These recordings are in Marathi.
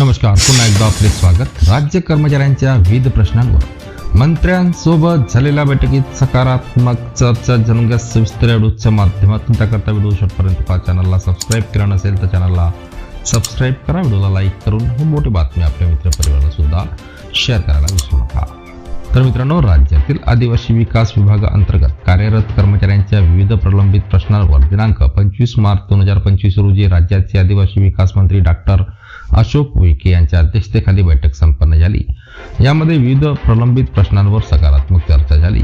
नमस्कार पुन्हा एकदा आपले स्वागत. राज्य कर्मचाऱ्यांच्या विविध प्रश्नांवर. मंत्र्यांसोबत झालेल्या बैठकीत सकारात्मक चर्चा जाणून सविस्तर या व्हिडिओच्या माध्यमातून त्याकरता व्हिडिओ शेवटपर्यंत पहा. चॅनलला सबस्क्राईब केलं नसेल तर चॅनलला सबस्क्राईब करा. व्हिडिओला लाईक करून ही मोठी बातमी आपल्या मित्रपरिवाराला सुद्धा शेअर करायला विसरू नका. तर मित्रांनो राज्यातील आदिवासी विकास विभागाअंतर्गत कार्यरत कर्मचाऱ्यांच्या विविध प्रलंबित प्रश्नांवर दिनांक पंचवीस मार्च दोन हजार पंचवीस रोजी राज्याचे आदिवासी विकास मंत्री डॉक्टर अशोक उईके यांच्या अध्यक्षतेखाली बैठक संपन्न झाली. यामध्ये विविध प्रलंबित प्रश्नांवर सकारात्मक चर्चा झाली.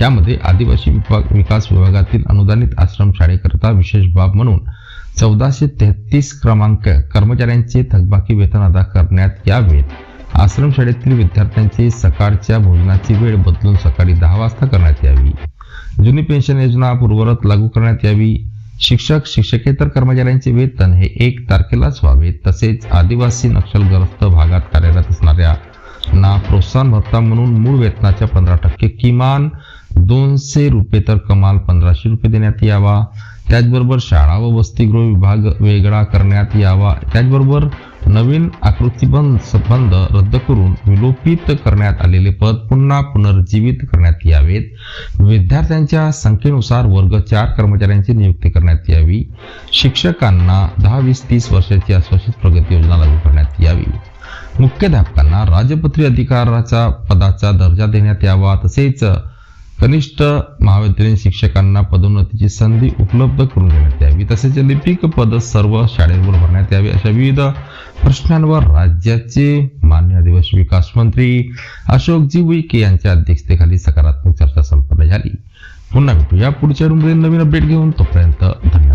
यामध्ये आदिवासी विभाग विकास विभागातील अनुदानित आश्रमशाळेकरिता विशेष बाब म्हणून चौदाशे तेहतीस क्रमांक कर्मचाऱ्यांचे थकबाकी वेतन अदा करण्यात यावेत आश्रमशाळेतील विद्यार्थ्यांची सकाळच्या भोजनाची वेळ बदलून सकाळी दहा वाजता करण्यात यावी. जुनी पेन्शन योजना पूर्वरत लागू करण्यात यावी. शिक्षक शिक्षकेतर कर्मचाऱ्यांचे वेतन हे एक तारखेलाच व्हावे. तसेच आदिवासी नक्षलग्रस्त भागात कार्यरत असणाऱ्या ना प्रोत्साहन भत्ता म्हणून मूळ वेतनाच्या पंधरा टक्के किमान दोनशे रुपये तर कमाल पंधराशे रुपये देण्यात यावा. त्याचबरोबर शाळा व वसतिगृह विभाग वेगळा करण्यात यावा. त्याचबरोबर नवीन आकृतीबंध संबंध रद्द करून विलोपित करण्यात आलेले पद पुन्हा पुनर्जीवित करण्यात यावेत. विद्यार्थ्यांच्या संख्येनुसार वर्ग चार कर्मचाऱ्यांची नियुक्ती करण्यात यावी. शिक्षकांना दहा वीस तीस वर्षाची आश्वासित प्रगती योजना लागू करण्यात यावी. मुख्याध्यापकांना राजपत्री अधिकाराचा पदाचा दर्जा देण्यात यावा. तसेच कनिष्ठ महाविद्यालयीन शिक्षकांना पदोन्नतीची संधी उपलब्ध करून देण्यात यावी. तसेच लिपिक पद सर्व शाळेवर भरण्यात यावी. अशा विविध प्रश्नांवर राज्याचे मान्य आदिवासी विकास मंत्री अशोकजी उईके यांच्या अध्यक्षतेखाली सकारात्मक चर्चा संपन्न झाली. पुन्हा भेटू या पुढच्या रूममध्ये नवीन अपडेट घेऊन. तोपर्यंत धन्यवाद.